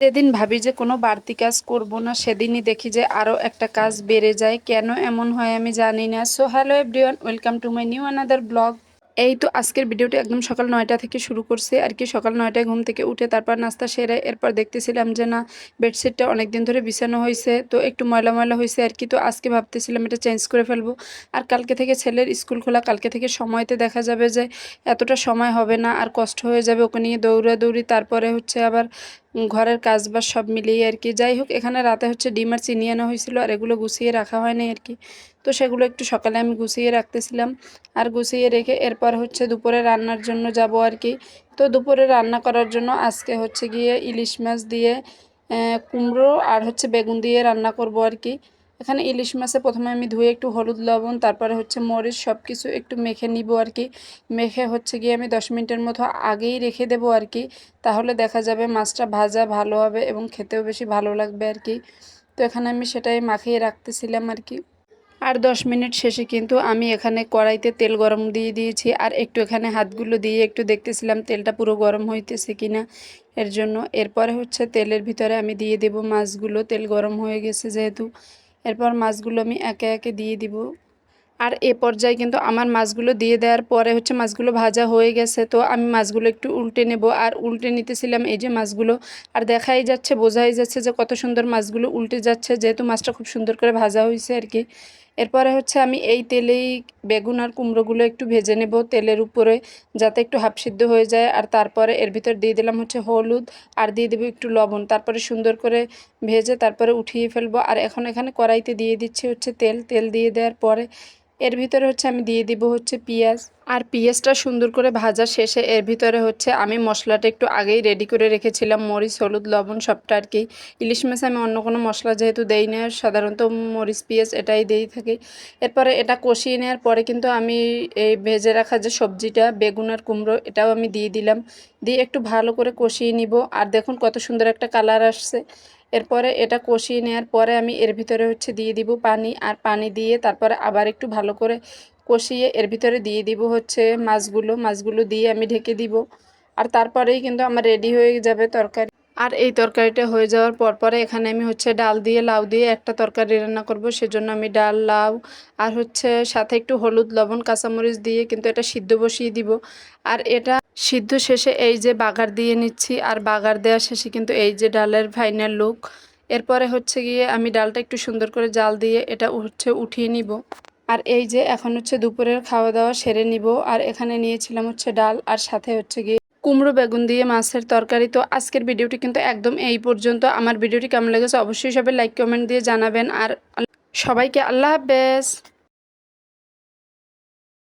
যেদিন ভাবি যে কোনো বাড়তি কাজ করব না, সেদিনই দেখি যে আরও একটা কাজ বেড়ে যায়। কেন এমন হয় আমি জানি না। So hello everyone welcome to my new another blog এই তো আজকের ভিডিওটি একদম সকাল নয়টা থেকে শুরু করছি। আর কি সকাল নয়টায় ঘুম থেকে উঠে তারপর নাস্তা সেরে এরপর দেখতেছিলাম যে না, বেডশিটটা অনেক দিন ধরে বিছানো হয়েছে, তো একটু ময়লা ময়লা হয়েছে আর কি। তো আজকে ভাবতেছিলাম এটা চেঞ্জ করে ফেলব। আর কালকে থেকে ছেলের স্কুল খোলা, কালকে থেকে সময়তে দেখা যাবে যে এতটা সময় হবে না, আর কষ্ট হয়ে যাবে ওকে নিয়ে দৌড়াদৌড়ি, তারপরে হচ্ছে আবার ঘরের কাজ বাজ সব মিলিয়ে আর কি। যাই হোক, এখানে রাতে হচ্ছে ডিম আর চিনি আনা হয়েছিল আর এগুলো গুছিয়ে রাখা হয়নি আর কি। তো সেগুলো একটু সকালে আমি গুছিয়ে রাখতেছিলাম আর গুছিয়ে রেখে এরপর হচ্ছে দুপুরে রান্নার জন্য যাব আর কি। তো দুপুরে রান্না করার জন্য আজকে হচ্ছে গিয়ে ইলিশ মাছ দিয়ে কুমড়ো আর হচ্ছে বেগুন দিয়ে রান্না করব আর কি। এখানে ইলিশ মাছে প্রথমে আমি ধুয়ে একটু হলুদ, লবণ, তারপরে হচ্ছে মরিচ সব কিছু একটু মেখে নিব আর কি। মেখে হচ্ছে গিয়ে আমি দশ মিনিটের মতো আগেই রেখে দেব আর কি। তাহলে দেখা যাবে মাছটা ভাজা ভালো হবে এবং খেতেও বেশি ভালো লাগবে আর কি। তো এখানে আমি সেটাই মাখিয়ে রাখতেছিলাম আর কি। আর দশ মিনিট শেষে কিন্তু আমি এখানে কড়াইতে তেল গরম দিয়ে দিয়েছি আর একটু এখানে হাতগুলো দিয়ে একটু দেখতেছিলাম তেলটা পুরো গরম হইতেছে কিনা। এর জন্য এরপরে হচ্ছে তেলের ভিতরে আমি দিয়ে দেব মাছগুলো, তেল গরম হয়ে গেছে যেহেতু। এরপর মাছগুলো আমি একে একে দিয়ে দিব। আর এ পর্যায়ে কিন্তু আমার মাছগুলো দিয়ে দেওয়ার পরে হচ্ছে মাছগুলো ভাজা হয়ে গেছে, তো আমি মাছগুলো একটু উল্টে নেব। আর উল্টে নিতেছিলাম এই যে মাছগুলো, আর দেখাই যাচ্ছে, বোঝাই যাচ্ছে যে কত সুন্দর মাছগুলো উল্টে যাচ্ছে, যেহেতু মাছটা খুব সুন্দর করে ভাজা হয়েছে আর কি। এরপরে হচ্ছে আমি এই তেলেই বেগুন আর কুমড়োগুলো একটু ভেজে নেব তেলের উপরে যাতে একটু হাফ সিদ্ধ হয়ে যায়। আর তারপরে এর ভিতর দিয়ে দিলাম হচ্ছে হলুদ আর দিয়ে দেবো একটু লবণ। তারপরে সুন্দর করে ভেজে তারপরে উঠিয়ে ফেলব। আর এখন এখানে কড়াইতে দিয়ে দিচ্ছি হচ্ছে তেল। তেল দিয়ে দেওয়ার পরে এর ভিতরে হচ্ছে আমি দিয়ে দিব হচ্ছে পেঁয়াজ। আর পেঁয়াজটা সুন্দর করে ভাজা শেষে এর ভিতরে হচ্ছে আমি মশলাটা একটু আগেই রেডি করে রেখেছিলাম, মরিচ, হলুদ, লবণ সবটা আর কি। ইলিশ মাছে আমি অন্য কোনো মশলা যেহেতু দেই না, সাধারণত মরিচ, পেঁয়াজ এটাই দেই থাকি। এরপরে এটা কষিয়ে নেওয়ার পরে কিন্তু আমি এই ভেজে রাখা যে সবজিটা, বেগুন আর কুমড়ো, এটাও আমি দিয়ে দিলাম। দিয়ে একটু ভালো করে কষিয়ে নিব। আর দেখুন কত সুন্দর একটা কালার আসছে। এরপরে এটা কষিয়ে নেওয়ার পরে আমি এর ভিতরে হচ্ছে দিয়ে দিব পানি আর পানি দিয়ে তারপরে আবার একটু ভালো করে কষিয়ে এর ভিতরে দিয়ে দিব হচ্ছে মাছগুলো। মাছগুলো দিয়ে আমি ঢেকে দিব। আর তারপরেই কিন্তু আমার রেডি হয়ে যাবে তরকারি। আর এই তরকারিটা হয়ে যাওয়ার পর পরে এখানে আমি হচ্ছে ডাল দিয়ে লাউ দিয়ে একটা তরকারি রান্না করব, সেজন্য আমি ডাল, লাউ আর হচ্ছে সাথে একটু হলুদ, লবণ, কাঁচামরিচ দিয়ে কিন্তু এটা সিদ্ধ বসিয়ে দিব। আর এটা সিদ্ধ শেষে এই যে বাগার দিয়ে নিচ্ছি, আর বাগার দেওয়া শেষে কিন্তু এই যে ডালের ফাইনাল লুক এরপরে হচ্ছে গিয়ে আমি ডালটা একটু সুন্দর করে জাল দিয়ে এটা হচ্ছে উঠিয়ে নিব। আর এই যে এখন হচ্ছে দুপুরের খাওয়া দাওয়া সেরে নিব, আর এখানে নিয়েছিলাম হচ্ছে ডাল, আর সাথে হচ্ছে গিয়ে কুমড়ো বেগুন দিয়ে মাছের তরকারি। তো আজকের ভিডিওটি কিন্তু একদম এই পর্যন্ত। আমার ভিডিওটি কেমন লেগেছে অবশ্যই সবাই লাইক কমেন্ট দিয়ে জানাবেন। আর সবাইকে আল্লাহ হাফেজ।